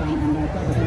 pang ano,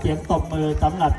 เสียงตบมือสำหรับ